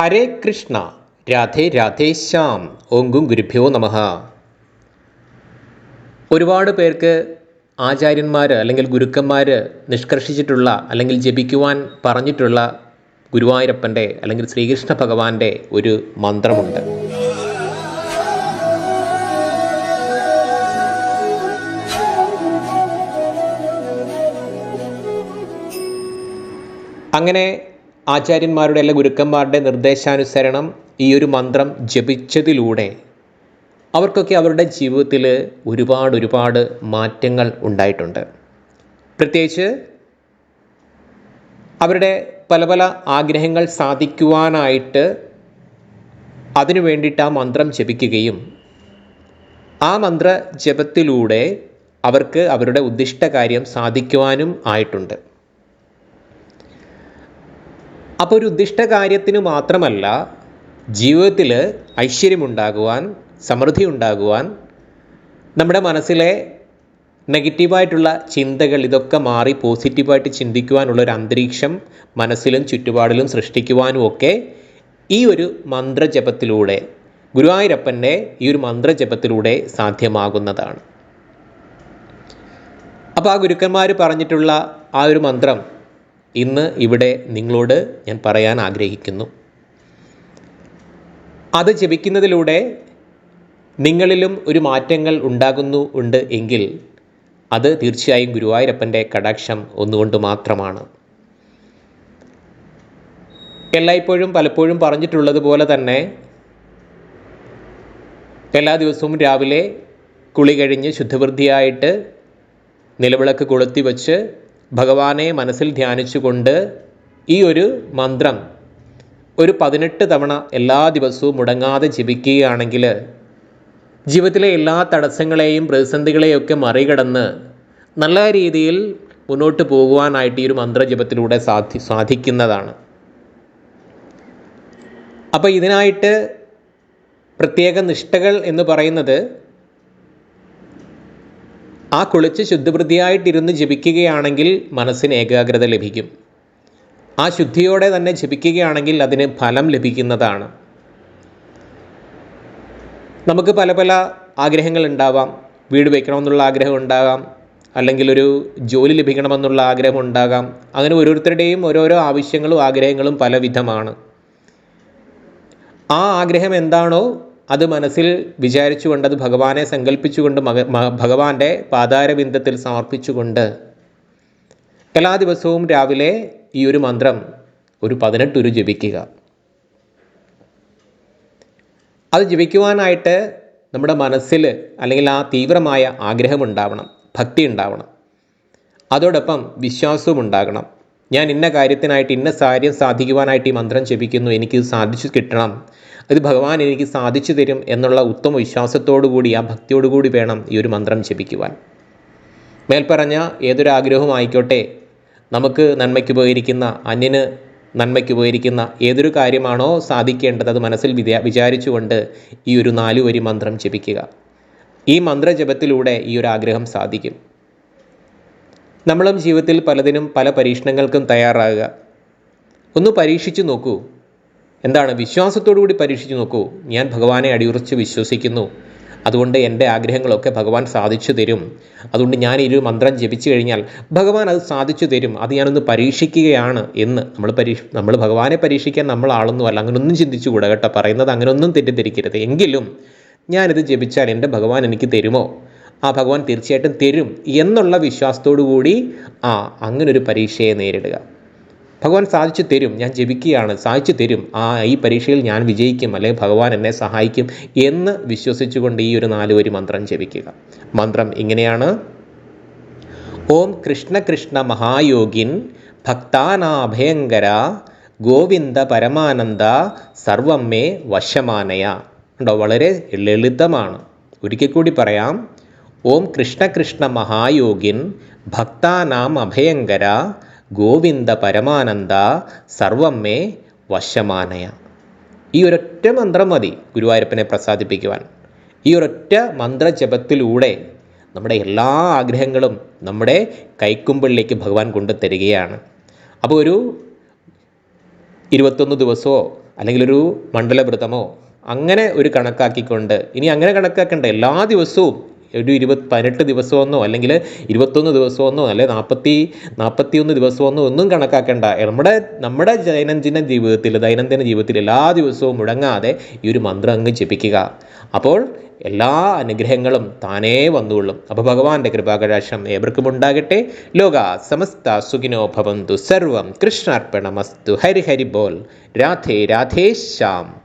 ഹരേ കൃഷ്ണ രാധേ രാധേ ശ്യാം. ഓങ്കും ഗുരുഭ്യോ നമഃ. ഒരുപാട് പേർക്ക് ആചാര്യന്മാർ അല്ലെങ്കിൽ ഗുരുക്കന്മാർ നിഷ്കർഷിച്ചിട്ടുള്ള അല്ലെങ്കിൽ ജപിക്കുവാൻ പറഞ്ഞിട്ടുള്ള ഗുരുവായൂരപ്പന്റെ അല്ലെങ്കിൽ ശ്രീകൃഷ്ണ ഭഗവാന്റെ ഒരു മന്ത്രമുണ്ട്. അങ്ങനെ ആചാര്യന്മാരുടെ അല്ല ഗുരുക്കന്മാരുടെ നിർദ്ദേശാനുസരണം ഈ ഒരു മന്ത്രം ജപിച്ചതിലൂടെ അവർക്കൊക്കെ അവരുടെ ജീവിതത്തിൽ ഒരുപാട് ഒരുപാട് മാറ്റങ്ങൾ ഉണ്ടായിട്ടുണ്ട്. പ്രത്യേകിച്ച് അവരുടെ പല പല ആഗ്രഹങ്ങൾ സാധിക്കുവാനായിട്ട് അതിനു വേണ്ടിയിട്ട് ആ മന്ത്രം ജപിക്കുകയും ആ മന്ത്ര ജപത്തിലൂടെ അവർക്ക് അവരുടെ ഉദ്ദിഷ്ട കാര്യം സാധിക്കുവാനും ആയിട്ടുണ്ട്. അപ്പോൾ ഒരു ഉദ്ദിഷ്ട കാര്യത്തിന് മാത്രമല്ല ജീവിതത്തിൽ ഐശ്വര്യമുണ്ടാകുവാൻ സമൃദ്ധി ഉണ്ടാകുവാൻ നമ്മുടെ മനസ്സിലെ നെഗറ്റീവായിട്ടുള്ള ചിന്തകൾ ഇതൊക്കെ മാറി പോസിറ്റീവായിട്ട് ചിന്തിക്കുവാനുള്ള ഒരു അന്തരീക്ഷം മനസ്സിലും ചുറ്റുപാടിലും സൃഷ്ടിക്കുവാനും ഒക്കെ ഈ ഒരു മന്ത്രജപത്തിലൂടെ ഗുരുവായൂരപ്പന്റെ ഈ ഒരു മന്ത്രജപത്തിലൂടെ സാധ്യമാകുന്നതാണ്. അപ്പോൾ ആ ഗുരുക്കന്മാർ പറഞ്ഞിട്ടുള്ള ആ ഒരു മന്ത്രം ഇന്ന് ഇവിടെ നിങ്ങളോട് ഞാൻ പറയാൻ ആഗ്രഹിക്കുന്നു. അത് ജപിക്കുന്നതിലൂടെ നിങ്ങളിലും ഒരു മാറ്റങ്ങൾ ഉണ്ടാകുന്നു ഉണ്ട് എങ്കിൽ അത് തീർച്ചയായും ഗുരുവായൂരപ്പന്റെ കടാക്ഷം ഒന്നുകൊണ്ട് മാത്രമാണ്. എല്ലായ്പ്പോഴും പലപ്പോഴും പറഞ്ഞിട്ടുള്ളത് പോലെ തന്നെ എല്ലാ ദിവസവും രാവിലെ കുളി കഴിഞ്ഞ് ശുദ്ധവൃത്തിയായിട്ട് നിലവിളക്ക് കൊളുത്തി വച്ച് ഭഗവാനെ മനസ്സിൽ ധ്യാനിച്ചുകൊണ്ട് ഈ ഒരു മന്ത്രം ഒരു പതിനെട്ട് തവണ എല്ലാ ദിവസവും മുടങ്ങാതെ ജപിക്കുകയാണെങ്കിൽ ജീവിതത്തിലെ എല്ലാ തടസ്സങ്ങളെയും പ്രതിസന്ധികളെയൊക്കെ മറികടന്ന് നല്ല രീതിയിൽ മുന്നോട്ട് പോകുവാനായിട്ട് ഈ ഒരു മന്ത്രജപത്തിലൂടെ സാധി സാധിക്കുന്നതാണ്. അപ്പോൾ ഇതിനായിട്ട് പ്രത്യേക നിഷ്ഠകൾ എന്ന് പറയുന്നത് ആ കുളിച്ച് ശുദ്ധവൃത്തിയായിട്ടിരുന്ന് ജപിക്കുകയാണെങ്കിൽ മനസ്സിന് ഏകാഗ്രത ലഭിക്കും. ആ ശുദ്ധിയോടെ തന്നെ ജപിക്കുകയാണെങ്കിൽ അതിന് ഫലം ലഭിക്കുന്നതാണ്. നമുക്ക് പല പല ആഗ്രഹങ്ങൾ ഉണ്ടാവാം. വീട് വയ്ക്കണമെന്നുള്ള ആഗ്രഹം ഉണ്ടാകാം. അല്ലെങ്കിൽ ഒരു ജോലി ലഭിക്കണമെന്നുള്ള ആഗ്രഹം ഉണ്ടാകാം. അങ്ങനെ ഓരോരുത്തരുടെയും ഓരോരോ ആവശ്യങ്ങളും ആഗ്രഹങ്ങളും പലവിധമാണ്. ആ ആഗ്രഹം എന്താണോ അത് മനസ്സിൽ വിചാരിച്ചുകൊണ്ട് അത് ഭഗവാനെ സങ്കല്പിച്ചുകൊണ്ട് മക ഭഗവാന്റെ പാതാരബിന്ദത്തിൽ സമർപ്പിച്ചുകൊണ്ട് എല്ലാ ദിവസവും രാവിലെ ഈ ഒരു മന്ത്രം ഒരു പതിനെട്ടുരു ജപിക്കുക. അത് ജപിക്കുവാനായിട്ട് നമ്മുടെ മനസ്സിൽ അല്ലെങ്കിൽ ആ തീവ്രമായ ആഗ്രഹം ഉണ്ടാവണം ഭക്തി ഉണ്ടാവണം. അതോടൊപ്പം വിശ്വാസവും ഉണ്ടാകണം. ഞാൻ ഇന്ന കാര്യത്തിനായിട്ട് ഇന്ന കാര്യം സാധിക്കുവാനായിട്ട് ഈ മന്ത്രം ജപിക്കുന്നു. എനിക്ക് സാധിച്ചു കിട്ടണം. ഇത് ഭഗവാൻ എനിക്ക് സാധിച്ചു തരും എന്നുള്ള ഉത്തമ വിശ്വാസത്തോടു കൂടി ആ ഭക്തിയോടുകൂടി വേണം ഈ ഒരു മന്ത്രം ജപിക്കുവാൻ. മേൽപ്പറഞ്ഞ ഏതൊരു ആഗ്രഹവും ആയിക്കോട്ടെ. നമുക്ക് നന്മയ്ക്ക് ഉപകരിക്കുന്ന അന്യന് നന്മയ്ക്ക് ഉപകരിക്കുന്ന ഏതൊരു കാര്യമാണോ സാധിക്കേണ്ടത് അത് മനസ്സിൽ വിചാ വിചാരിച്ചുകൊണ്ട് ഈ ഒരു നാലുവരി മന്ത്രം ജപിക്കുക. ഈ മന്ത്രജപത്തിലൂടെ ഈ ഒരു ആഗ്രഹം സാധിക്കും. നമ്മളും ജീവിതത്തിൽ പലതിനും പല പരീക്ഷണങ്ങൾക്കും തയ്യാറാകുക. ഒന്ന് പരീക്ഷിച്ചു നോക്കൂ. എന്താണ്? കൂടി പരീക്ഷിച്ചു നോക്കൂ. ഞാൻ ഭഗവാനെ അടിയുറച്ച് വിശ്വസിക്കുന്നു. അതുകൊണ്ട് എന്റെ ആഗ്രഹങ്ങളൊക്കെ ഭഗവാൻ സാധിച്ചു തരും. അതുകൊണ്ട് ഞാൻ ഒരു മന്ത്രം ജപിച്ചു കഴിഞ്ഞാൽ ഭഗവാൻ അത് സാധിച്ചു തരും. അത് ഞാനൊന്ന് പരീക്ഷിക്കുകയാണ് എന്ന് നമ്മൾ പരീക്ഷ നമ്മൾ ഭഗവാനെ പരീക്ഷിക്കാൻ നമ്മൾ ആളൊന്നുമല്ല അങ്ങനൊന്നും ചിന്തിച്ചുകൂടാ കേട്ടോ. പറയുന്നത് അങ്ങനൊന്നും തെറ്റിദ്ധരിക്കരുത്. എങ്കിലും ഞാനിത് ജപിച്ചാൽ എന്റെ ഭഗവാൻ എനിക്ക് തരുമോ? ആ ഭഗവാൻ തീർച്ചയായിട്ടും തരും എന്നുള്ള വിശ്വാസത്തോടു കൂടി ആ അങ്ങനെ ഒരു പരീക്ഷയെ നേരിടുക. ഭഗവാൻ സാധിച്ചു തരും ഞാൻ ജപിക്കുകയാണ് സാധിച്ചു തരും ആ ഈ പരീക്ഷയിൽ ഞാൻ വിജയിക്കും അല്ലെങ്കിൽ ഭഗവാൻ എന്നെ സഹായിക്കും എന്ന് വിശ്വസിച്ചുകൊണ്ട് ഈ ഒരു നാല് വരി മന്ത്രം ജപിക്കുക. മന്ത്രം ഇങ്ങനെയാണ്. ഓം കൃഷ്ണ കൃഷ്ണ മഹായോഗിൻ ഭക്താനാഭയങ്കര ഗോവിന്ദ പരമാനന്ദ സർവമ്മേ വശമാനയ. ഉണ്ടോ വളരെ ലളിതമാണ്. ഒരിക്കൽ കൂടി പറയാം. ഓം കൃഷ്ണ കൃഷ്ണ മഹായോഗിൻ ഭക്താനാം അഭയങ്കര ഗോവിന്ദ പരമാനന്ദ സർവം മേ വശമാനയ. ഈ ഒരൊറ്റ മന്ത്രം മതി ഗുരുവായൂരപ്പനെ പ്രസാദിപ്പിക്കുവാൻ. ഈ ഒരൊറ്റ മന്ത്രജപത്തിലൂടെ നമ്മുടെ എല്ലാ ആഗ്രഹങ്ങളും നമ്മുടെ കൈക്കുമ്പിളിലേക്ക് ഭഗവാൻ കൊണ്ടു തരികയാണ്. അപ്പോൾ ഒരു ഇരുപത്തൊന്ന് ദിവസമോ അല്ലെങ്കിൽ ഒരു മണ്ഡലവ്രതമോ അങ്ങനെ ഒരു കണക്കാക്കിക്കൊണ്ട് ഇനി അങ്ങനെ കണക്കാക്കേണ്ട എല്ലാ ദിവസവും ഒരു ഇരുപത് പതിനെട്ട് ദിവസമെന്നോ അല്ലെങ്കിൽ ഇരുപത്തൊന്ന് ദിവസമെന്നോ അല്ലെ നാൽപ്പത്തി നാൽപ്പത്തിയൊന്ന് ദിവസമെന്നോ ഒന്നും കണക്കാക്കേണ്ട. നമ്മുടെ നമ്മുടെ ദൈനംദിന ജീവിതത്തിൽ ദൈനംദിന ജീവിതത്തിൽ എല്ലാ ദിവസവും മുടങ്ങാതെ ഈ ഒരു മന്ത്രം അങ്ങ് ജപിക്കുക. അപ്പോൾ എല്ലാ അനുഗ്രഹങ്ങളും താനേ വന്നുകൊള്ളും. അപ്പോൾ ഭഗവാന്റെ കൃപാകടാക്ഷം ഏവർക്കും ഉണ്ടാകട്ടെ. ലോക സമസ്ത സുഖിനോ ഭവന്തു. സർവം കൃഷ്ണാർപ്പണമസ്തു. ഹരി ഹരി ബോൽ രാധേ രാധേ ശ്യാം.